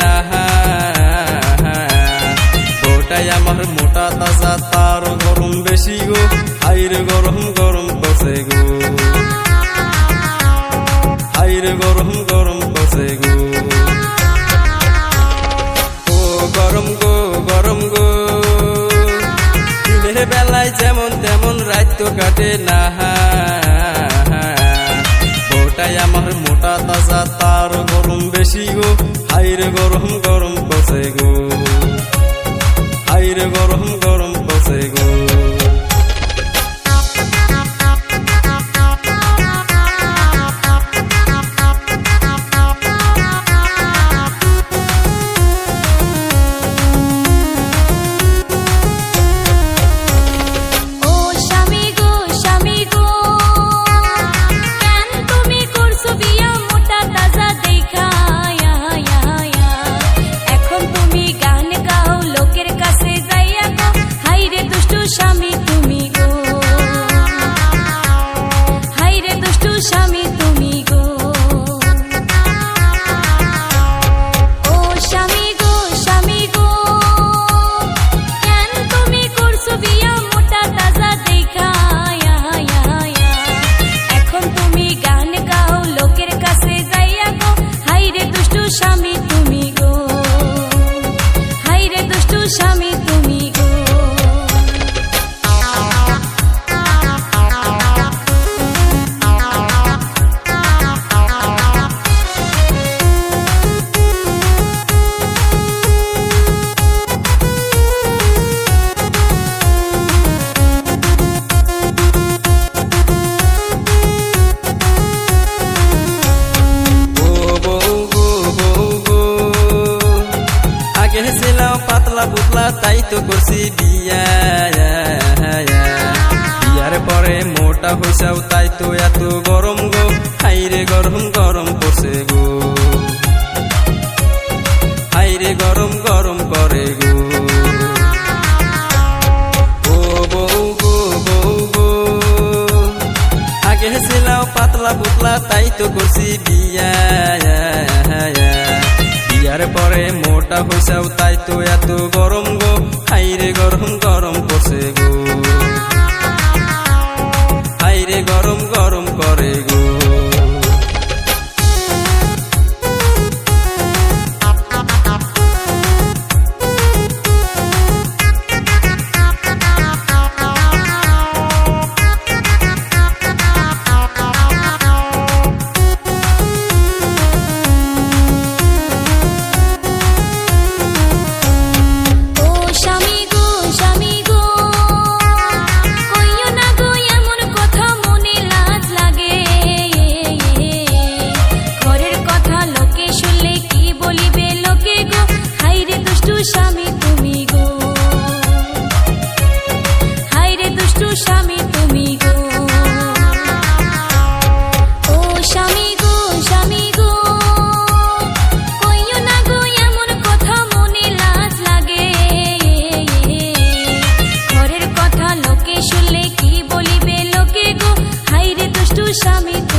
না ওটাই আমার মোটা তাজা তার গরম বেশি গো, হাইরে গরম গরম বসে গো। হাইরে গরম গরম বসে গো। ও গরম গো গরম গো। যেমন তেমন রাত তো কাটে না ওটাই আমার মোটা তাজা তার গরম বেশি গো। হাইরে গরম গরম বসে গো। হাইরে গরম গরম বসে গো। স্বামী পাতলা বুতলা, তাই তো করছি বিয়া বিয়ার পরে মোটা হইসাও তাই তো এত গরম গো। হাইরে গরম গরম করছে গো। হাইরে গরম গরম করে গো। আগে পাতলা পুতলা তাই তো করছি বিয়া বিয়ার পরে মোটা হইসাও তাই তো এত গরম গো। হাইরে গরম গরম করছে para mí